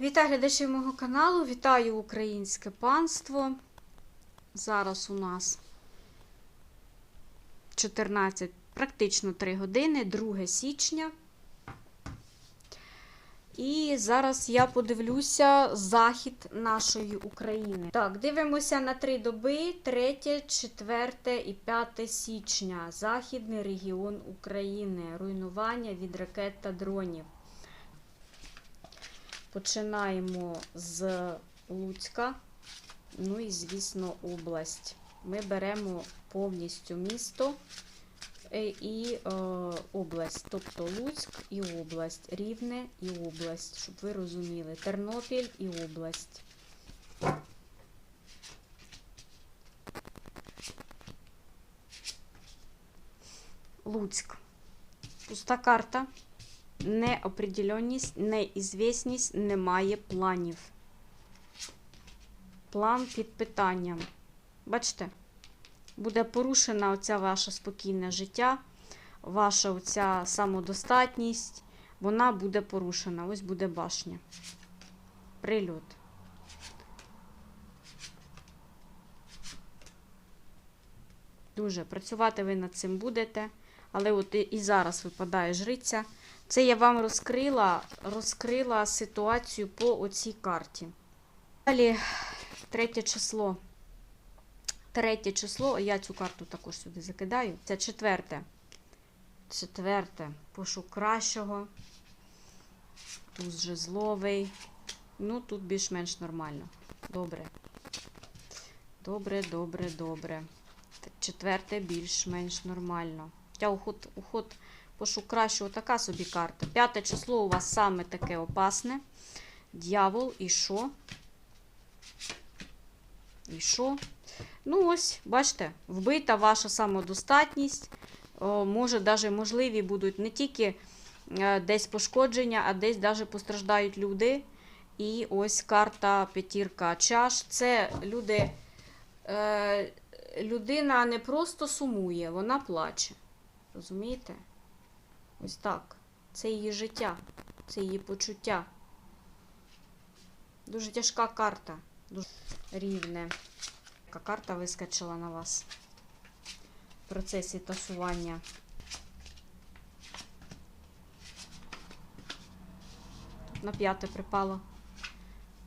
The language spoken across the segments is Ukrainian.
Вітаю глядачів мого каналу, вітаю українське панство. Зараз у нас 14, практично 3 години, 2 січня. І зараз я подивлюся захід нашої України. Так, дивимося на три доби: 3, 4 і 5 січня. Західний регіон України. Руйнування від ракет та дронів. Починаємо з Луцька, ну і, звісно, область. Ми беремо повністю місто е, і е, область, тобто Луцьк і область, Рівне і область, щоб ви розуміли, Тернопіль і область. Луцьк. Пуста карта неопределенність, неізвісність, немає планів. План під питанням. Бачите, буде порушена оця ваше спокійне життя, ваша оця самодостатність, вона буде порушена. Ось буде башня. Прильот. Дуже працювати ви над цим будете. Але от і зараз випадає жриця. Це я вам розкрила, розкрила ситуацію по оцій карті. Далі третє число. Третє число, я цю карту також сюди закидаю. Це четверте. Четверте. Пошук кращого. Туз жезловий. Ну, тут більш-менш нормально. Добре. Добре, добре, добре. Четверте більш-менш нормально. Хоча уход, уход пошук кращого така собі карта. П'яте число у вас саме таке опасне. Д'явол і що? І що? Ну, ось, бачите, вбита ваша самодостатність. О, може, навіть можливі будуть не тільки е, десь пошкодження, а десь навіть постраждають люди. І ось карта п'ятірка чаш. Це люди. Е, людина не просто сумує, вона плаче. Розумієте? Ось так. Це її життя, це її почуття. Дуже тяжка карта. Дуже рівне. Яка карта вискочила на вас в процесі тасування. На п'яте припало.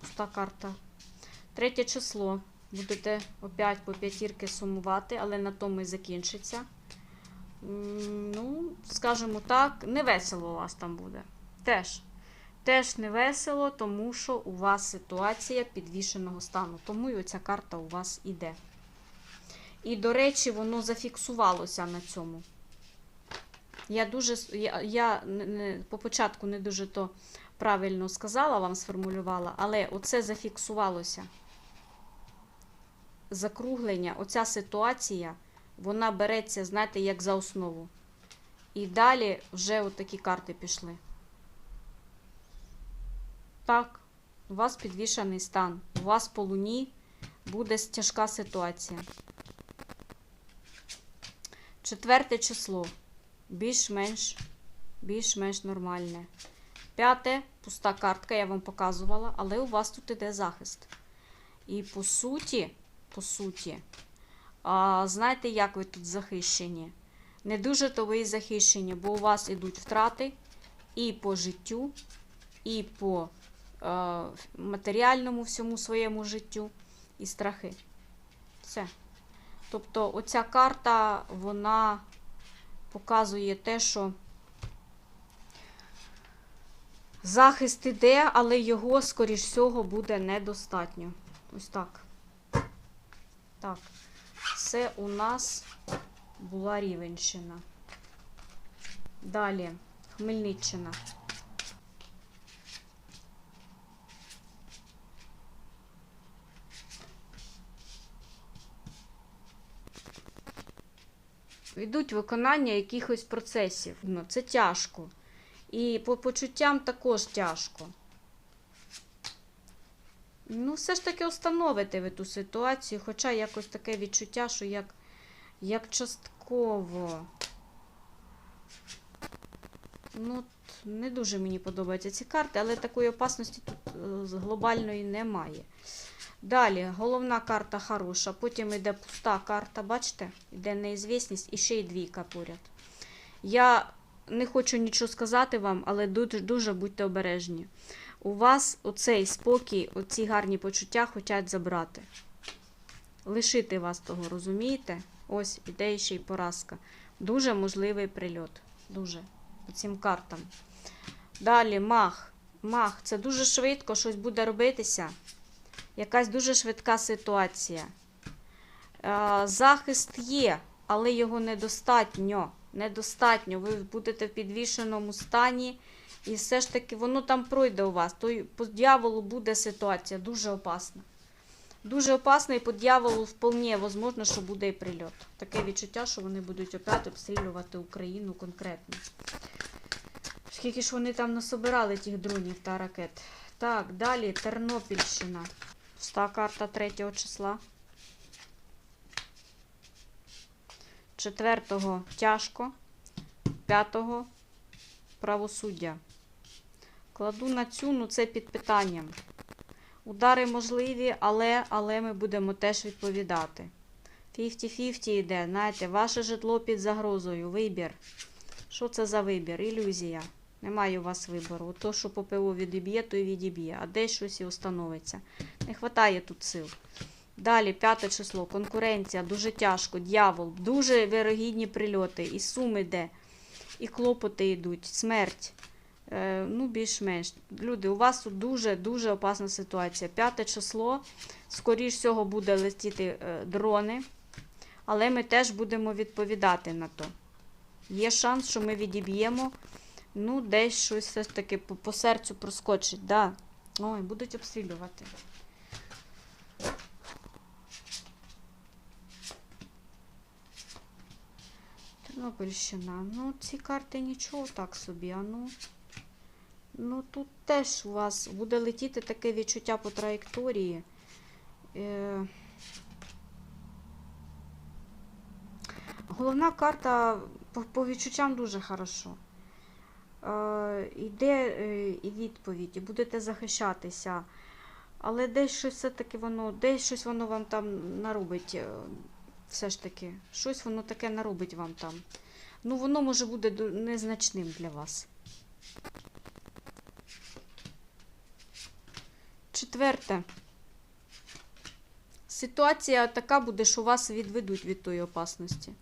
Пуста карта. Третє число. Будете опять по п'ятірки сумувати, але на тому і закінчиться. Ну, скажімо так, не весело у вас там буде. Теж. Теж не весело, тому що у вас ситуація підвішеного стану. Тому і оця карта у вас іде. І, до речі, воно зафіксувалося на цьому. Я дуже я, я не, по початку не дуже то правильно сказала, вам сформулювала, але оце зафіксувалося. Закруглення, оця ситуація, вона береться, знаєте, як за основу. І далі вже от такі карти пішли. Так, у вас підвішений стан. У вас по луні буде тяжка ситуація. Четверте число. Більш-менш більш-менш нормальне. П'яте пуста картка, я вам показувала, але у вас тут іде захист. І по суті, по суті, а, знаєте, як ви тут захищені? Не дуже то ви захищені, бо у вас ідуть втрати і по життю, і по е, матеріальному всьому своєму життю, і страхи. Все. Тобто, оця карта, вона показує те, що захист іде, але його, скоріш всього, буде недостатньо. Ось так. Так, це у нас була Рівенщина. Далі Хмельниччина. Йдуть виконання якихось процесів. Ну, це тяжко. І по почуттям також тяжко. Ну, все ж таки встановите ви ту ситуацію, хоча якось таке відчуття, що як, як частково. Ну, не дуже мені подобаються ці карти, але такої опасності тут е, глобальної немає. Далі, головна карта хороша, потім йде пуста карта, бачите? Йде неізвісність і ще й двійка поряд. Я не хочу нічого сказати вам, але дуже, дуже будьте обережні. У вас оцей спокій, оці гарні почуття хочуть забрати. Лишити вас того, розумієте? Ось іде ще й поразка. Дуже можливий прильот. Дуже. По цим картам. Далі мах. Мах. Це дуже швидко щось буде робитися. Якась дуже швидка ситуація. Е, захист є, але його недостатньо. Недостатньо. Ви будете в підвішеному стані. І все ж таки воно там пройде у вас. То по дьяволу буде ситуація дуже опасна. Дуже опасно, і по дьяволу вполне возможно, що буде і прильот. Таке відчуття, що вони будуть опять обстрілювати Україну конкретно. Скільки ж вони там насобирали тих дронів та ракет. Так, далі Тернопільщина. Ста карта 3 числа. Четвертого тяжко. П'ятого правосуддя. Кладу на цю, ну це під питанням. Удари можливі, але, але ми будемо теж відповідати. 50-50 йде, знаєте, ваше житло під загрозою. Вибір. Що це за вибір? Ілюзія. Немає у вас вибору. То, що ППО відіб'є, то і відіб'є, а десь щось і установиться. Не вистачає тут сил. Далі, п'яте число, конкуренція, дуже тяжко, дьявол, дуже вирогідні прильоти, і сум іде, і клопоти йдуть, смерть. Е, ну, більш-менш. Люди, у вас тут дуже-дуже опасна ситуація. П'яте число, скоріш всього, буде летіти е, дрони, але ми теж будемо відповідати на то. Є шанс, що ми відіб'ємо. Ну, десь щось все ж таки по, по серцю проскочить. Да. Ой, будуть обстрілювати. Тернопільщина. Ну, ці карти нічого так собі, а ну. Ну, тут теж у вас буде летіти таке відчуття по траєкторії. Е... Головна карта по, по відчуттям дуже хорошо. Е, йде е, і відповідь, і будете захищатися. Але десь щось все-таки воно, десь щось воно вам там наробить. е, Все ж таки, щось воно таке наробить вам там. Ну, воно може буде незначним для вас. Четверте. Ситуація така буде, що вас відведуть від тої опасності.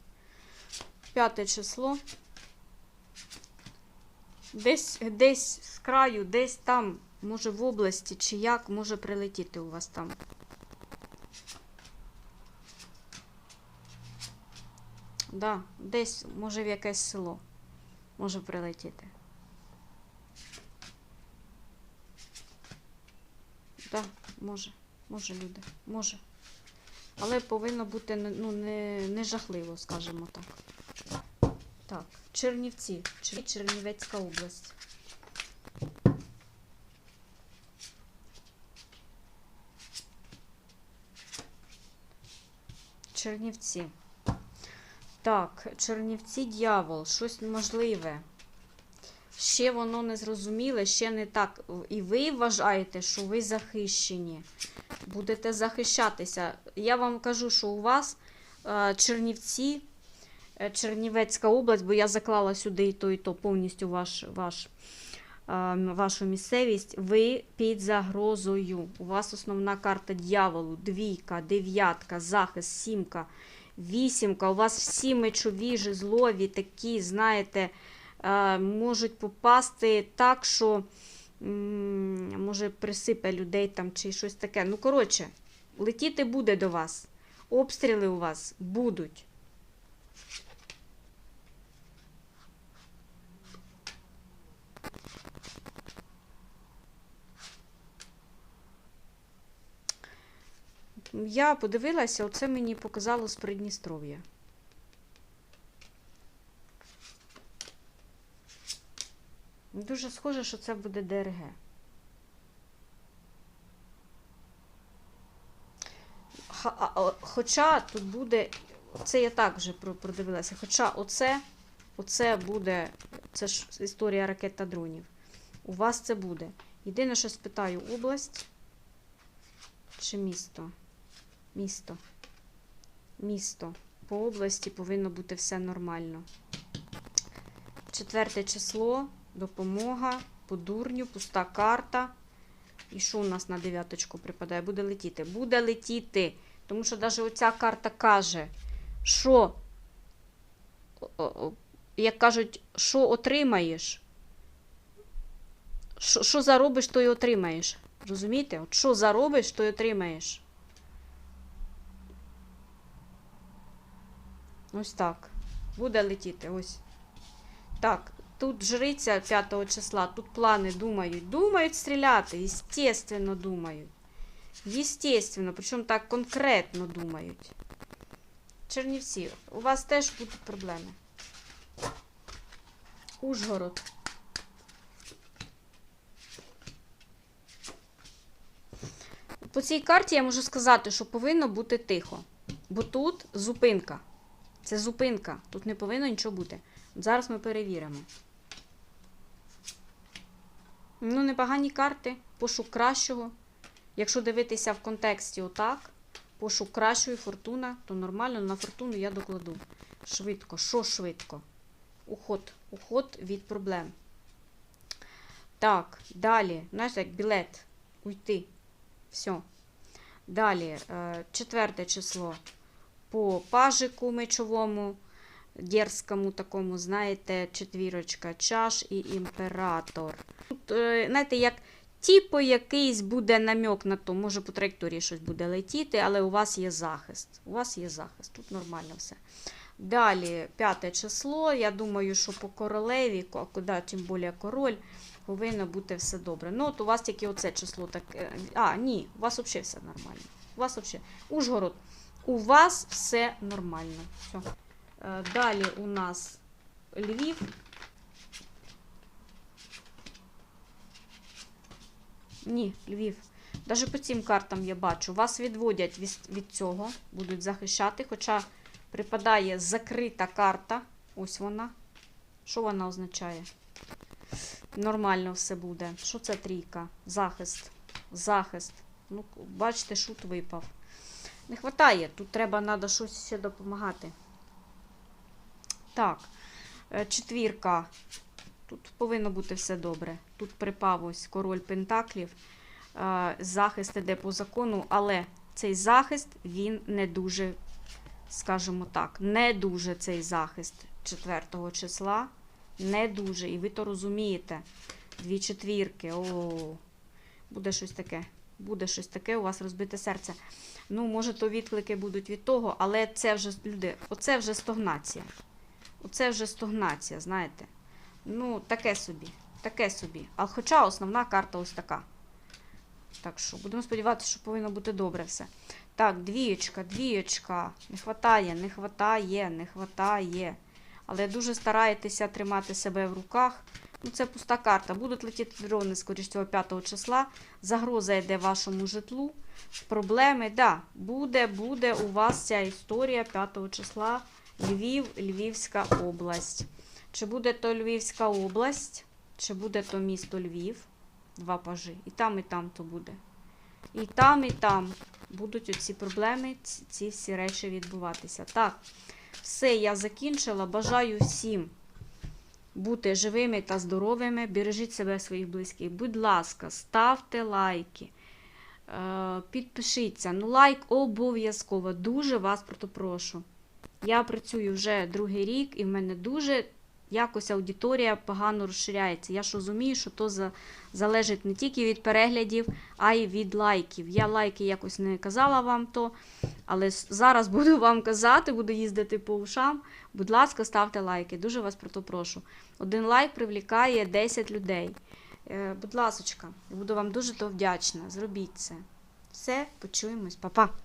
П'яте число. Десь, десь з краю, десь там, може в області, чи як може прилетіти у вас там. Да, десь, може, в якесь село може прилетіти. Так, може, може, люди, може. Але повинно бути ну, не, не жахливо, скажімо так. Так, Чернівці, Чер- Чернівецька область. Чернівці. Так, Чернівці дьявол, щось можливе. Ще воно не зрозуміле, ще не так. І ви вважаєте, що ви захищені. Будете захищатися. Я вам кажу, що у вас е, Чернівці, е, Чернівецька область, бо я заклала сюди і то, і то повністю ваш, ваш, е, вашу місцевість. Ви під загрозою. У вас основна карта дьяволу, двійка, дев'ятка, захист, сімка, вісімка. У вас всі мечові, жезлові, такі, знаєте, можуть попасти так, що може присипе людей там чи щось таке. Ну, коротше, летіти буде до вас. Обстріли у вас будуть. Я подивилася, оце мені показало з Придністров'я. Дуже схоже, що це буде ДРГ. Хоча тут буде, це я так вже продивилася, хоча оце Оце буде, це ж історія ракет та дронів. У вас це буде. Єдине, що спитаю, область чи місто? Місто. Місто. По області повинно бути все нормально. Четверте число, допомога, по дурню, пуста карта. І що у нас на дев'яточку припадає? Буде летіти. Буде летіти. Тому що навіть оця карта каже, що, як кажуть, що отримаєш, що заробиш, то й отримаєш. Розумієте? От що заробиш, то й отримаєш. Ось так. Буде летіти. Ось. Так, тут жриця 5 числа, тут плани думають. Думають стріляти, естественно думають. Естественно, причому так конкретно думають. Чернівці, у вас теж будуть проблеми. Ужгород. По цій карті я можу сказати, що повинно бути тихо. Бо тут зупинка. Це зупинка. Тут не повинно нічого бути. Зараз ми перевіримо. Ну, непогані карти. Пошук кращого. Якщо дивитися в контексті отак, пошук кращої фортуна, то нормально на фортуну я докладу. Швидко. Що швидко? Уход. Уход від проблем. Так, далі. Знаєш, як білет. Уйти. Все. Далі, е, четверте число. По пажику мечовому, дерзкому такому, знаєте, четвірочка чаш і імператор. Е, знаєте, як типу якийсь буде намек на то, може по траєкторії щось буде летіти, але у вас є захист. У вас є захист, тут нормально все. Далі, п'яте число. Я думаю, що по королеві, ко- куди тим більше король, повинно бути все добре. Ну, от у вас тільки оце число таке. А, ні, у вас взагалі все нормально. У вас взагалі. Ужгород. У вас все нормально. Все. Далі у нас Львів. Ні, Львів. Навіть по цим картам я бачу. Вас відводять від, цього, будуть захищати. Хоча припадає закрита карта. Ось вона. Що вона означає? Нормально все буде. Що це трійка? Захист. Захист. Ну, бачите, шут випав. Не вистачає. Тут треба треба щось ще допомагати. Так, е, четвірка. Тут повинно бути все добре. Тут припав ось король Пентаклів. Е, Захист іде по закону, але цей захист він не дуже, скажімо так, не дуже цей захист 4 числа. Не дуже. І ви то розумієте. Дві четвірки. О, буде щось таке. Буде щось таке, у вас розбите серце. Ну, може, то відклики будуть від того, але це вже люди, оце вже стогнація. Оце вже стогнація, знаєте. Ну, таке собі. Таке собі. А хоча основна карта ось така. Так що, будемо сподіватися, що повинно бути добре все. Так, двієчка, двієчка. Не хватає, не хватає, не хватає. Але дуже стараєтеся тримати себе в руках. Ну, це пуста карта. Будуть летіти дрони, скоріш всього, 5 числа. Загроза йде вашому житлу. Проблеми, да, буде, буде у вас ця історія 5 числа. Львів, Львівська область. Чи буде то Львівська область, чи буде то місто Львів, два пажі. І там, і там то буде. І там, і там будуть оці проблеми, ці, всі речі відбуватися. Так, все, я закінчила. Бажаю всім бути живими та здоровими. Бережіть себе своїх близьких. Будь ласка, ставте лайки. е, Підпишіться. Ну, лайк обов'язково. Дуже вас про то прошу. Я працюю вже другий рік, і в мене дуже якось аудиторія погано розширяється. Я ж розумію, що то за, залежить не тільки від переглядів, а й від лайків. Я лайки якось не казала вам то, але зараз буду вам казати, буду їздити по ушам. Будь ласка, ставте лайки. Дуже вас про то прошу. Один лайк привлікає 10 людей. Е, будь ласочка, буду вам дуже то вдячна. Зробіть це. Все, почуємось, Па-па.